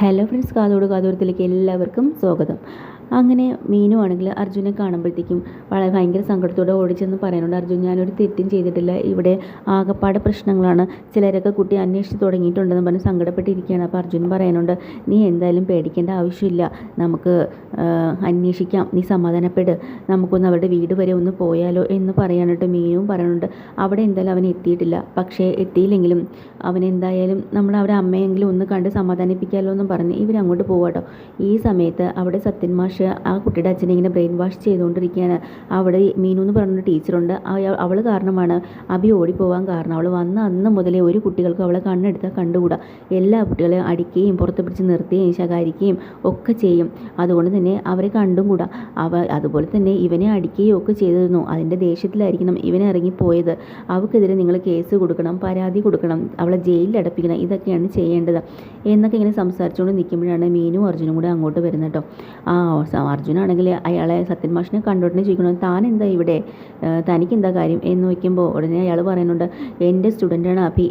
Hello friends കാതോട് കാതോരത്തിലേക്ക് എല്ലാവർക്കും സ്വാഗതം. അങ്ങനെ മീനു ആണെങ്കിൽ അർജുനെ കാണുമ്പോഴത്തേക്കും വളരെ ഭയങ്കര സങ്കടത്തോടെ ഓടിച്ചെന്ന് പറയുന്നുണ്ട്. അർജുൻ ഞാനൊരു തെറ്റും ചെയ്തിട്ടില്ല. ഇവിടെ ആകപ്പാട് പ്രശ്നങ്ങളാണ്. ചിലരൊക്കെ കുട്ടി അന്വേഷിച്ച് തുടങ്ങിയിട്ടുണ്ടെന്ന് പറഞ്ഞ് സങ്കടപ്പെട്ടിരിക്കുകയാണ്. അപ്പോൾ അർജുൻ പറയാനുണ്ട് നീ എന്തായാലും പേടിക്കേണ്ട ആവശ്യമില്ല. നമുക്ക് അന്വേഷിക്കാം. നീ സമാധാനപ്പെട്. നമുക്കൊന്ന് അവരുടെ വീട് വരെ ഒന്ന് പോയാലോ എന്ന് പറയാനായിട്ട് മീനും പറയുന്നുണ്ട്. അവിടെ എന്തായാലും അവൻ എത്തിയിട്ടില്ല. പക്ഷേ എത്തിയില്ലെങ്കിലും അവൻ എന്തായാലും നമ്മൾ അവരെ അമ്മയെങ്കിലും ഒന്ന് കണ്ട് സമാധാനിപ്പിക്കാമല്ലോ എന്നും പറഞ്ഞ് ഇവരങ്ങോട്ട് പോവാട്ടോ ഈ സമയത്ത് അവിടെ സത്യൻ മാഷ് ആ കുട്ടിയുടെ അച്ഛനെ ഇങ്ങനെ ബ്രെയിൻ വാഷ് ചെയ്തുകൊണ്ടിരിക്കുകയാണ്. അവിടെ മീനു എന്ന് പറഞ്ഞൊരു ടീച്ചറുണ്ട്. അവൾ കാരണമാണ് അബി ഓടിപ്പോവാൻ കാരണം. അവൾ വന്ന അന്ന് മുതലേ ഒരു കുട്ടികൾക്ക് അവളെ കണ്ണെടുത്താൽ കണ്ടുകൂടാ. എല്ലാ കുട്ടികളെയും അടിക്കുകയും പുറത്ത് പിടിച്ച് നിർത്തുകയും ശകാരിക്കുകയും ഒക്കെ ചെയ്യും. അതുകൊണ്ട് തന്നെ അവരെ കണ്ടും കൂടാ അവ അതുപോലെ തന്നെ ഇവനെ അടിക്കുകയും ഒക്കെ ചെയ്തിരുന്നു. അതിന്റെ ദേഷ്യത്തിലായിരിക്കണം ഇവനെ ഇറങ്ങിപ്പോയത്. അവൾക്കെതിരെ നിങ്ങൾ കേസ് കൊടുക്കണം പരാതി കൊടുക്കണം അവളെ ജയിലിൽ അടപ്പിക്കണം ഇതൊക്കെയാണ് ചെയ്യേണ്ടത്. എന്നൊക്കെ ഇങ്ങനെ സംസാരിച്ചുകൊണ്ട് നിൽക്കുമ്പോഴാണ് മീനും അർജുനും കൂടെ അങ്ങോട്ട് വരുന്നത് കേട്ടോ. ആ അർജുനാണെങ്കിൽ അയാളെ സത്യൻ മാഷിനെ കണ്ടോട്ടിനെ ചോദിക്കണം താൻ എന്താ ഇവിടെ? തനിക്ക് എന്താ കാര്യം? എന്ന് വയ്ക്കുമ്പോൾ ഉടനെ അയാൾ പറയുന്നുണ്ട് എന്റെ സ്റ്റുഡന്റാണ് അഭി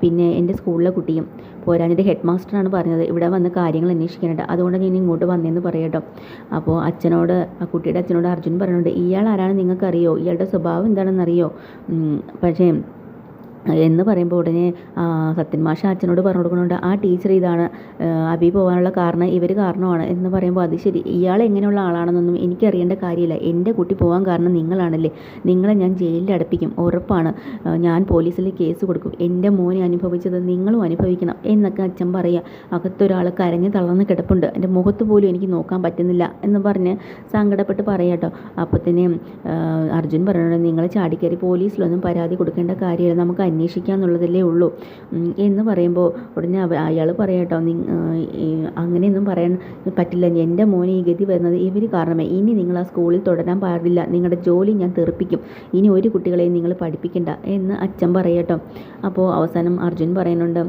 പിന്നെ എന്റെ സ്കൂളിലെ കുട്ടിയും. പോരാഞ്ഞിട്ട് ഹെഡ് മാസ്റ്ററാണ് പറഞ്ഞത്. ഇവിടെ വന്ന് കാര്യങ്ങൾ അന്വേഷിക്കാനായിട്ട്. അതുകൊണ്ട് ഞാൻ ഇങ്ങോട്ട് വന്നതെന്ന് പറയട്ടോ അപ്പോൾ അച്ഛനോട് ആ കുട്ടിയുടെ അച്ഛനോട് അർജുൻ പറയുന്നുണ്ട് ഇയാൾ ആരാണ് നിങ്ങൾക്കറിയോ? ഇയാളുടെ സ്വഭാവം എന്താണെന്നറിയോ? പക്ഷേ എന്ന് പറയുമ്പോൾ ഉടനെ സത്യൻ മാഷ അച്ഛനോട് പറഞ്ഞു കൊടുക്കുന്നുണ്ട് ആ ടീച്ചർ ഇതാണ് അബി പോകാനുള്ള കാരണം ഇവർ കാരണമാണ്. എന്ന് പറയുമ്പോൾ അത് ശരി ഇയാൾ എങ്ങനെയുള്ള ആളാണെന്നൊന്നും എനിക്കറിയേണ്ട കാര്യമില്ല. എന്റെ കുട്ടി പോകാൻ കാരണം നിങ്ങളാണല്ലേ. നിങ്ങളെ ഞാൻ ജയിലിൽ അടപ്പിക്കും ഉറപ്പാണ്. ഞാൻ പോലീസിൽ കേസ് കൊടുക്കും. എന്റെ മോനെ അനുഭവിച്ചത് നിങ്ങളും അനുഭവിക്കണം. എന്നൊക്കെ അച്ഛൻ പറയുക അകത്തൊരാൾ കരഞ്ഞ് തളർന്ന് കിടപ്പുണ്ട്. എന്റെ മുഖത്ത് പോലും എനിക്ക് നോക്കാൻ പറ്റുന്നില്ല എന്ന് പറഞ്ഞ് സങ്കടപ്പെട്ട് പറയാട്ടോ അപ്പോഴത്തേനും അർജുൻ പറയുന്നത് നിങ്ങൾ ചാടിക്കയറി പോലീസിലൊന്നും പരാതി കൊടുക്കേണ്ട കാര്യമില്ല. നമുക്ക് അന്വേഷിക്കാം എന്നുള്ളതല്ലേ ഉള്ളൂ എന്ന് പറയുമ്പോൾ ഉടനെ അയാൾ പറയട്ടോ അങ്ങനെയൊന്നും പറയാൻ പറ്റില്ല. എന്റെ മോനെ ഈ ഗതി വരുന്നത് ഇവർ കാരണമേ. ഇനി നിങ്ങൾ ആ സ്കൂളിൽ തുടരാൻ പാടില്ല. നിങ്ങളുടെ ജോലി ഞാൻ തെറിപ്പിക്കും ഇനി ഒരു കുട്ടികളെയും നിങ്ങൾ പഠിപ്പിക്കണ്ട എന്ന് അച്ഛൻ പറയട്ടോ അപ്പോൾ അവസാനം അർജുൻ പറയുന്നുണ്ട്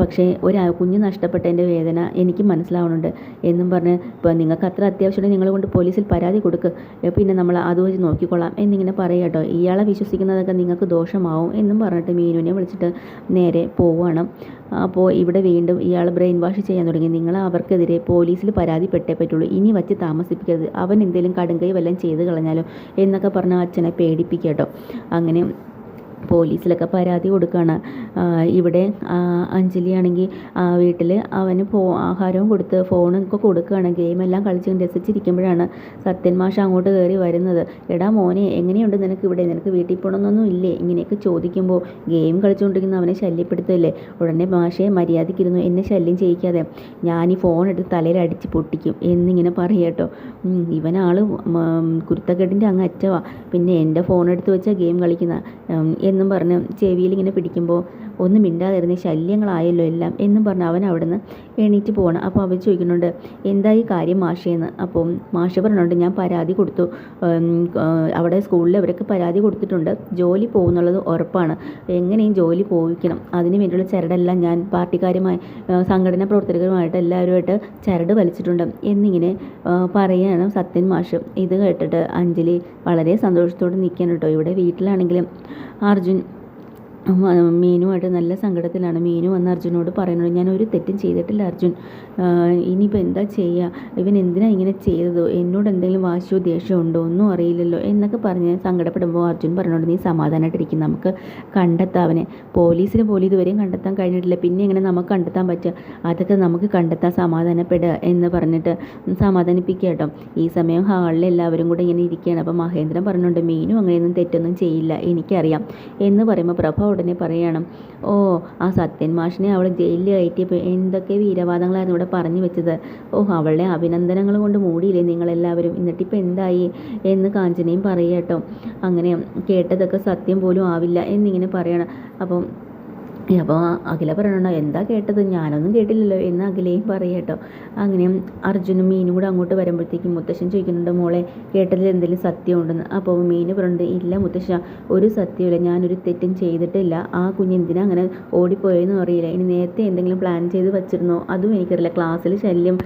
പക്ഷേ ഒരു കുഞ്ഞ് നഷ്ടപ്പെട്ടതിന്റെ വേദന എനിക്ക് മനസ്സിലാവുന്നുണ്ട് എന്നും പറഞ്ഞ് ഇപ്പോൾ നിങ്ങൾക്ക് അത്ര അത്യാവശ്യമുണ്ടെങ്കിൽ നിങ്ങൾ കൊണ്ട് പോലീസിൽ പരാതി കൊടുക്കുക പിന്നെ നമ്മൾ അത് വെച്ച് നോക്കിക്കൊള്ളാം എന്നിങ്ങനെ പറയട്ടോ ഇയാളെ വിശ്വസിക്കുന്നതൊക്കെ നിങ്ങൾക്ക് ദോഷമാവും എന്നും പറഞ്ഞിട്ട് മീനുവിനെ വിളിച്ചിട്ട് നേരെ പോവുകയാണ്. അപ്പോൾ ഇവിടെ വീണ്ടും ഇയാൾ ബ്രെയിൻ വാഷ് ചെയ്യാൻ തുടങ്ങി. നിങ്ങൾ അവർക്കെതിരെ പോലീസിൽ പരാതിപ്പെട്ടേ പറ്റുള്ളൂ. ഇനി വച്ച് താമസിപ്പിക്കരുത്. അവൻ എന്തെങ്കിലും കടുങ്കൈ വല്ലതും ചെയ്ത് കളഞ്ഞാലോ എന്നൊക്കെ പറഞ്ഞാൽ അച്ഛനെ പേടിപ്പിക്കട്ടോ കേട്ടോ. അങ്ങനെ പോലീസിലൊക്കെ പരാതി കൊടുക്കുകയാണ് ഇവിടെ ആ, അഞ്ജലി ആണെങ്കിൽ വീട്ടിൽ അവന് ഫോ ആഹാരവും കൊടുത്ത് ഫോണൊക്കെ കൊടുക്കുകയാണ് ഗെയിമെല്ലാം കളിച്ച് രസിച്ചിരിക്കുമ്പോഴാണ് സത്യൻ മാഷ് അങ്ങോട്ട് കയറി വരുന്നത്. എടാ മോനെ എങ്ങനെയുണ്ട് നിനക്ക് ഇവിടെ? നിനക്ക് വീട്ടിൽ പോകണമെന്നൊന്നും ഇല്ലേ? ഇങ്ങനെയൊക്കെ ചോദിക്കുമ്പോൾ ഗെയിം കളിച്ചുകൊണ്ടിരിക്കുന്ന അവനെ ശല്യപ്പെടുത്തല്ലേ ഉടനെ മാഷയെ മര്യാദയ്ക്കിരുന്നു എന്നെ ശല്യം ചെയ്യിക്കാതെ ഞാൻ ഈ ഫോൺ എടുത്ത് തലയിൽ അടിച്ച് പൊട്ടിക്കും എന്നിങ്ങനെ പറയട്ടോ ഇവനാൾ കുരുത്തക്കെട്ടിന്റെ അങ്ങ് അറ്റവാ. പിന്നെ എന്റെ ഫോൺ എടുത്ത് വെച്ചാൽ ഗെയിം കളിക്കുന്ന എന്നും പറഞ്ഞ് ചെവിയിൽ ഇങ്ങനെ പിടിക്കുമ്പോൾ ഒന്നും മിണ്ടാതിരുന്ന ശല്യങ്ങളായല്ലോ എല്ലാം എന്നും പറഞ്ഞ് അവൻ അവിടുന്ന് എണീറ്റ് പോകണം അപ്പോൾ അവർ ചോദിക്കുന്നുണ്ട് എന്താ ഈ കാര്യം മാഷേന്ന് അപ്പോൾ മാഷ് പറഞ്ഞുണ്ട് ഞാൻ പരാതി കൊടുത്തു. അവിടെ സ്കൂളിൽ അവരൊക്കെ പരാതി കൊടുത്തിട്ടുണ്ട്. ജോലി പോകുന്നുള്ളത് ഉറപ്പാണ്. എങ്ങനെയും ജോലി പോയിക്കണം അതിന് വേണ്ടിയുള്ള ചരടെല്ലാം ഞാൻ പാർട്ടിക്കാരുമായി സംഘടനാ പ്രവർത്തകരുമായിട്ട് എല്ലാവരുമായിട്ട് ചരട് വലിച്ചിട്ടുണ്ട്. എന്നിങ്ങനെ പറയുകയാണ് സത്യൻ മാഷ്. ഇത് കേട്ടിട്ട് അഞ്ജലി വളരെ സന്തോഷത്തോടെ നിൽക്കാൻ കേട്ടോ. ഇവിടെ വീട്ടിലാണെങ്കിലും അർജുൻ മീനുമായിട്ട് നല്ല സങ്കടത്തിലാണ്. മീനു വന്ന് അർജുനോട് പറയുന്നത് ഞാൻ ഒരു തെറ്റും ചെയ്തിട്ടില്ല അർജുൻ. ഇനിയിപ്പോൾ എന്താ ചെയ്യുക ഇവൻ എന്തിനാ ഇങ്ങനെ ചെയ്തതോ? എന്നോട് എന്തെങ്കിലും വാശിയോ ദേഷ്യമോ ഉണ്ടോ? ഒന്നും അറിയില്ലല്ലോ. എന്നൊക്കെ പറഞ്ഞ് സങ്കടപ്പെടുമ്പോൾ അർജുൻ പറഞ്ഞോണ്ട് നീ സമാധാനമായിട്ടിരിക്കും നമുക്ക് കണ്ടെത്താം അവനെ. പോലീസിന് പോലും ഇതുവരെയും കണ്ടെത്താൻ കഴിഞ്ഞിട്ടില്ല. പിന്നെ എങ്ങനെ നമുക്ക് കണ്ടെത്താൻ പറ്റുക? അതൊക്കെ നമുക്ക് കണ്ടെത്താൻ സമാധാനപ്പെടുക എന്ന് പറഞ്ഞിട്ട് സമാധാനിപ്പിക്കുക കേട്ടോ. ഈ സമയം ഹാളിൽ എല്ലാവരും കൂടെ ഇങ്ങനെ ഇരിക്കുകയാണ്. അപ്പോൾ മഹേന്ദ്രൻ പറഞ്ഞുകൊണ്ട് മീനും അങ്ങനെയൊന്നും തെറ്റൊന്നും ചെയ്യില്ല. എനിക്കറിയാം. എന്ന് പറയുമ്പോൾ പ്രഭ ഉടനെ പറയണം ഓ ആ സത്യൻ മാഷിനെ അവൾ ജയിലിൽ കയറ്റിയപ്പോൾ എന്തൊക്കെ വീരവാദങ്ങളായിരുന്നു ഇവിടെ പറഞ്ഞു വെച്ചത്. ഓ അവളുടെ അഭിനന്ദനങ്ങൾ കൊണ്ട് മൂടിയില്ലേ നിങ്ങളെല്ലാവരും. എന്നിട്ടിപ്പോൾ എന്തായി? എന്ന് കാഞ്ചനയും പറയട്ടോ അങ്ങനെ കേട്ടതൊക്കെ സത്യം പോലും ആവില്ല എന്നിങ്ങനെ പറയണം. അപ്പം അപ്പോൾ അഖില പറയണോ എന്താ കേട്ടത്? ഞാനൊന്നും കേട്ടില്ലല്ലോ. എന്ന് അഖിലയും പറയട്ടോ അങ്ങനെ അർജുനും മീനും കൂടെ അങ്ങോട്ട് വരുമ്പോഴത്തേക്കും മുത്തശ്ശൻ ചോദിക്കുന്നുണ്ട് മോളെ കേട്ടതിൽ എന്തെങ്കിലും സത്യമുണ്ടെന്ന്? അപ്പോൾ മീന് പറയുന്നുണ്ട് ഇല്ല മുത്തശ്ശ ഒരു സത്യമില്ല ഞാനൊരു തെറ്റും ചെയ്തിട്ടില്ല. ആ കുഞ്ഞ് എന്തിനാ അങ്ങനെ ഓടിപ്പോയെന്ന് അറിയില്ല. ഇനി നേരത്തെ എന്തെങ്കിലും പ്ലാൻ ചെയ്ത് വെച്ചിരുന്നോ? അതും എനിക്കറിയില്ല. ക്ലാസ്സിൽ ശല്യം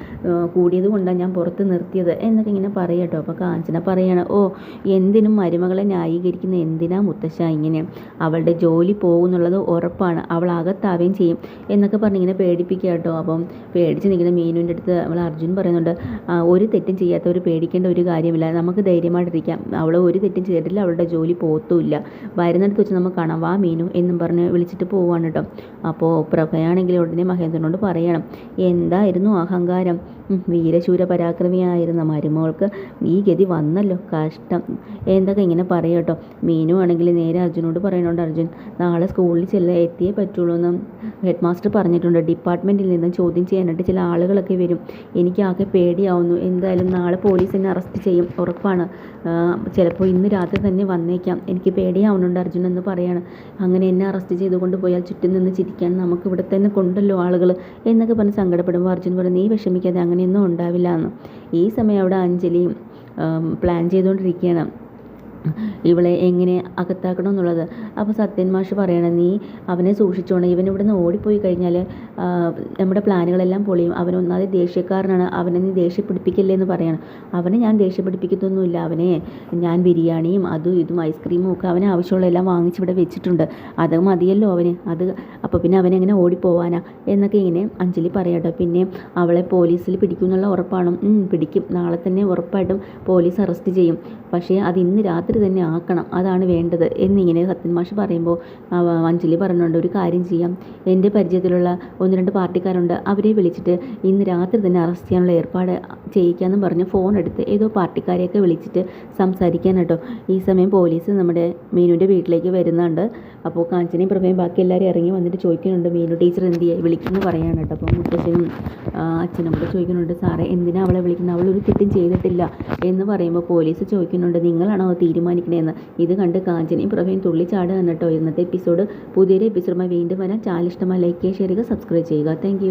കൂടിയത് കൊണ്ടാണ് ഞാൻ പുറത്ത് നിർത്തിയത്. എന്നൊക്കെ ഇങ്ങനെ പറയട്ടോ അപ്പോൾ കാഞ്ചന പറയാണ് ഓ എന്തിനും മരുമകളെ ന്യായീകരിക്കുന്ന എന്തിനാ മുത്തശ്ശ ഇങ്ങനെ? അവളുടെ ജോലി പോകുന്നുള്ളത് ഉറപ്പാണ്. അവൾ അകത്താവുകയും ചെയ്യും എന്നൊക്കെ പറഞ്ഞിങ്ങനെ പേടിപ്പിക്കുക കേട്ടോ അപ്പം പേടിച്ച് നിൽക്കുന്ന മീനുവിന്റെ അടുത്ത് അവൾ അർജുൻ പറയുന്നുണ്ട് ഒരു തെറ്റും ചെയ്യാത്തവർ പേടിക്കേണ്ട ഒരു കാര്യമില്ല. നമുക്ക് ധൈര്യമായിട്ടിരിക്കാം. അവൾ ഒരു തെറ്റും ചെയ്തിട്ടില്ല. അവളുടെ ജോലി പോത്തുമില്ല വരുന്നിടത്ത് വെച്ച് നമുക്ക് കാണാം. വാ മീനു എന്നും പറഞ്ഞ് വിളിച്ചിട്ട് പോവാണ് കേട്ടോ അപ്പോൾ പ്രഭയാണെങ്കിൽ ഉടനെ മഹേന്ദ്രനോട് പറയണം എന്തായിരുന്നു അഹങ്കാരം? വീരശൂര പരാക്രമിയായിരുന്ന മരുമകൾക്ക് ഈ ഗതി വന്നല്ലോ. കഷ്ടം. എന്തൊക്കെ ഇങ്ങനെ പറയും കേട്ടോ? മീനു ആണെങ്കിൽ നേരെ അർജുനോട് പറയുന്നുണ്ട് അർജുൻ നാളെ സ്കൂളിൽ ചെല്ല എത്തിയേ പറ്റുള്ളൂ എന്ന് ഹെഡ് മാസ്റ്റർ പറഞ്ഞിട്ടുണ്ട്. ഡിപ്പാർട്ട്മെന്റിൽ നിന്ന് ചോദ്യം ചെയ്യാനായിട്ട് ചില ആളുകളൊക്കെ വരും. എനിക്കാകെ പേടിയാവുന്നു. എന്തായാലും നാളെ പോലീസ് എന്നെ അറസ്റ്റ് ചെയ്യും. ഉറപ്പാണ്. ചിലപ്പോൾ ഇന്ന് രാത്രി തന്നെ വന്നേക്കാം. എനിക്ക് പേടിയാവുന്നുണ്ട് അർജുൻ എന്ന് പറയാണ്. അങ്ങനെ എന്നെ അറസ്റ്റ് ചെയ്തുകൊണ്ട് പോയാൽ ചുറ്റും നിന്ന് ചിരിക്കാൻ നമുക്ക് ഇവിടെ തന്നെ കൊണ്ടല്ലോ ആളുകൾ എന്നൊക്കെ പറഞ്ഞ് സങ്കടപ്പെടുമ്പോൾ അർജുൻ പറഞ്ഞു നീ വിഷമിക്കാതെ അങ്ങനെയൊന്നും ഉണ്ടാവില്ല എന്ന്. ഈ സമയം അവിടെ അഞ്ജലിയും പ്ലാൻ ചെയ്തുകൊണ്ടിരിക്കുകയാണ്. ഇവളെ എങ്ങനെ അകത്താക്കണം എന്നുള്ളത്. അപ്പോൾ സത്യൻ മാഷ് പറയണം നീ അവനെ സൂക്ഷിച്ചോണം. ഇവൻ ഇവിടെ നിന്ന് ഓടിപ്പോയി കഴിഞ്ഞാൽ നമ്മുടെ പ്ലാനുകളെല്ലാം പൊളിയും. അവൻ ഒന്നാതെ ദേഷ്യക്കാരനാണ്. അവനെ നീ ദേഷ്യപ്പിടിപ്പിക്കല്ലേ എന്ന് പറയണം. അവനെ ഞാൻ ദേഷ്യപ്പിടിപ്പിക്കത്തൊന്നുമില്ല അവനെ ഞാൻ ബിരിയാണിയും അതും ഇതും ഐസ്ക്രീമും ഒക്കെ അവന് ആവശ്യമുള്ള എല്ലാം വാങ്ങിച്ച് ഇവിടെ വെച്ചിട്ടുണ്ട്. അത് മതിയല്ലോ അവന്. അത് അപ്പോൾ പിന്നെ അവനെങ്ങനെ ഓടിപ്പോവാനാ? എന്നൊക്കെ ഇങ്ങനെ അഞ്ജലി പറയട്ടോ. പിന്നെ അവളെ പോലീസിൽ പിടിക്കും എന്നുള്ള ഉറപ്പാണ് പിടിക്കും. നാളെ തന്നെ ഉറപ്പായിട്ടും പോലീസ് അറസ്റ്റ് ചെയ്യും. പക്ഷേ അത് ഇന്ന് രാത്രി തന്നെ ആക്കണം അതാണ് വേണ്ടത്. എന്നിങ്ങനെ സത്യൻ മാഷ് പറയുമ്പോൾ അഞ്ജലി പറഞ്ഞുകൊണ്ട് ഒരു കാര്യം ചെയ്യാം. എന്റെ പരിചയത്തിലുള്ള ഒന്ന് രണ്ട് പാർട്ടിക്കാരുണ്ട്. അവരെ വിളിച്ചിട്ട് ഇന്ന് രാത്രി തന്നെ അറസ്റ്റ് ചെയ്യാനുള്ള ഏർപ്പാട് ചെയ്യിക്കാമെന്നും പറഞ്ഞ് ഫോൺ എടുത്ത് ഏതോ പാർട്ടിക്കാരെയൊക്കെ വിളിച്ചിട്ട് സംസാരിക്കാൻ കേട്ടോ ഈ സമയം പോലീസ് നമ്മുടെ മീനുവിന്റെ വീട്ടിലേക്ക് വരുന്നുണ്ട്. അപ്പോൾ കാഞ്ചനയും പ്രഭയും ബാക്കി എല്ലാവരും ഇറങ്ങി വന്നിട്ട് ചോദിക്കുന്നുണ്ട് മീനു ടീച്ചർ എന്ത് ചെയ്യുക വിളിക്കുന്നു പറയാണ് കേട്ടോ അപ്പോൾ മുത്തശ്ശനും അച്ഛനും കൂടെ ചോദിക്കുന്നുണ്ട് സാറേ എന്തിനാണ് അവളെ വിളിക്കുന്നത്? അവളൊരു തെറ്റും ചെയ്തിട്ടില്ല. എന്ന് പറയുമ്പോൾ പോലീസ് ചോദിക്കുന്നുണ്ട് നിങ്ങളാണോ തീരുമാനിക്കണേന്ന്. ഇത് കണ്ട് കാഞ്ചനയും പ്രഭയും തുള്ളിച്ചാടുകയാണ് കേട്ടോ. ഇന്നത്തെ എപ്പിസോഡ് പുതിയൊരു എപ്പിസോഡുമായി വീണ്ടും വരാൻ ചാനൽ ഇഷ്ടമായി ലൈക്ക് ചെയ്യുക ഷെയർ ചെയ്യുക. സബ്സ്ക്രൈബ് ചെയ്യുക താങ്ക്